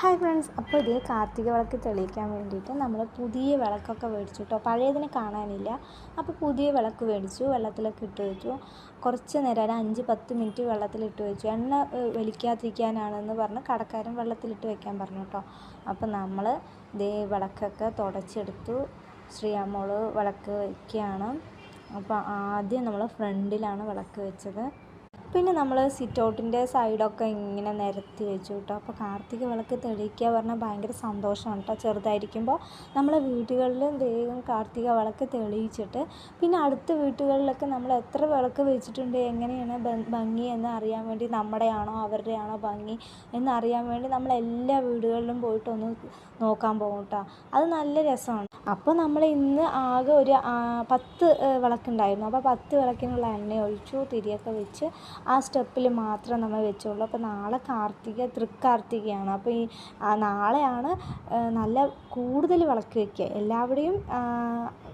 Hi friends അപ്പോൾ ഇതേ കാർത്തിക വിളക്ക് തെളിയിക്കാൻ വേണ്ടിയിട്ട് നമ്മൾ പുതിയ വിളക്കൊക്കെ മേടിച്ചു കേട്ടോ പഴയതിനെ കാണാനില്ല. അപ്പോൾ പുതിയ വിളക്ക് മേടിച്ചു വെള്ളത്തിലൊക്കെ ഇട്ട് വെച്ചു. കുറച്ച് നേരം ഒരു അഞ്ച് പത്ത് മിനിറ്റ് വെള്ളത്തിലിട്ട് വെച്ചു. എണ്ണ വലിക്കാതിരിക്കാനാണെന്ന് പറഞ്ഞ് കടക്കാരൻ വെള്ളത്തിലിട്ട് വെക്കാൻ പറഞ്ഞു കേട്ടോ അപ്പോൾ നമ്മൾ ഇതേ വിളക്കൊക്കെ തുടച്ചെടുത്തു. ശ്രീയാമോൾ വിളക്ക് വയ്ക്കുകയാണ്. അപ്പോൾ ആദ്യം നമ്മൾ ഫ്രണ്ടിലാണ് വിളക്ക് വെച്ചത്. പിന്നെ നമ്മൾ സിറ്റ് ഔട്ടിന്റെ സൈഡൊക്കെ ഇങ്ങനെ നിരത്തി വെച്ചു കേട്ടോ അപ്പോൾ കാർത്തിക വിളക്ക് തെളിയിക്കുക പറഞ്ഞാൽ ഭയങ്കര സന്തോഷമാണ് കേട്ടോ ചെറുതായിരിക്കുമ്പോൾ നമ്മളെ വീടുകളിലും വേഗം കാർത്തിക വിളക്ക് തെളിയിച്ചിട്ട് പിന്നെ അടുത്ത വീട്ടുകളിലൊക്കെ നമ്മൾ എത്ര വിളക്ക് വെച്ചിട്ടുണ്ട് എങ്ങനെയാണ് ഭംഗി എന്ന് അറിയാൻ വേണ്ടി നമ്മുടെയാണോ അവരുടെയാണോ ഭംഗി എന്നറിയാൻ വേണ്ടി നമ്മൾ എല്ലാ വീടുകളിലും പോയിട്ട് ഒന്ന് നോക്കാൻ പോകും കേട്ടോ അത് നല്ല രസമാണ്. അപ്പോൾ നമ്മൾ ഇന്ന് ആകെ ഒരു പത്ത് വിളക്കുണ്ടായിരുന്നു. അപ്പോൾ പത്ത് വിളക്കിനുള്ള എണ്ണ ഒഴിച്ചു തിരിയൊക്കെ വെച്ച് ആ സ്റ്റെപ്പിൽ മാത്രം നമ്മൾ വെച്ചുള്ളൂ. അപ്പോൾ നാളെ കാർത്തിക തൃക്കാർത്തികയാണ്. അപ്പോൾ ഈ നാളെയാണ് നല്ല കൂടുതൽ വിളക്ക് വയ്ക്കുക എല്ലാവിടെയും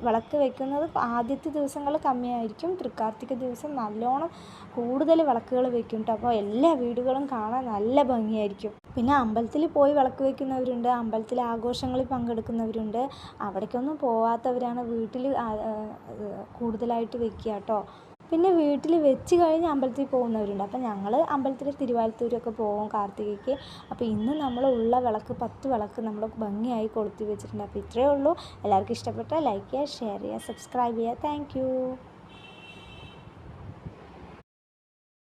വിളക്ക് വെക്കുന്നത് ആദ്യത്തെ ദിവസങ്ങൾ കമ്മിയായിരിക്കും. തൃക്കാർത്തിക ദിവസം നല്ലോണം കൂടുതൽ വിളക്കുകൾ വെക്കും കേട്ടോ അപ്പോൾ എല്ലാ വീടുകളും കാണാൻ നല്ല ഭംഗിയായിരിക്കും. പിന്നെ അമ്പലത്തിൽ പോയി വിളക്ക് വെക്കുന്നവരുണ്ട്. അമ്പലത്തിലെ ആഘോഷങ്ങളിൽ പങ്കെടുക്കുന്നവരുണ്ട്. അവിടേക്കൊന്നും പോവാത്തവരാണ് വീട്ടിൽ കൂടുതലായിട്ട് വെക്കുക കേട്ടോ. പിന്നെ വീട്ടിൽ വെച്ച് കഴിഞ്ഞ് അമ്പലത്തിൽ പോകുന്നവരുണ്ട്. അപ്പം ഞങ്ങൾ അമ്പലത്തിൽ തിരുവാലത്തൂരൊക്കെ പോകും കാർത്തികയ്ക്ക്. അപ്പോൾ ഇന്ന് നമ്മൾ ഉള്ള വിളക്ക് പത്ത് വിളക്ക് നമ്മൾ ഭംഗിയായി കൊളുത്തി വെച്ചിട്ടുണ്ട്. അപ്പോൾ ഇത്രയേ ഉള്ളൂ. എല്ലാവർക്കും ഇഷ്ടപ്പെട്ടാൽ ലൈക്ക് ചെയ്യുക ഷെയർ ചെയ്യുക സബ്സ്ക്രൈബ് ചെയ്യുക. താങ്ക്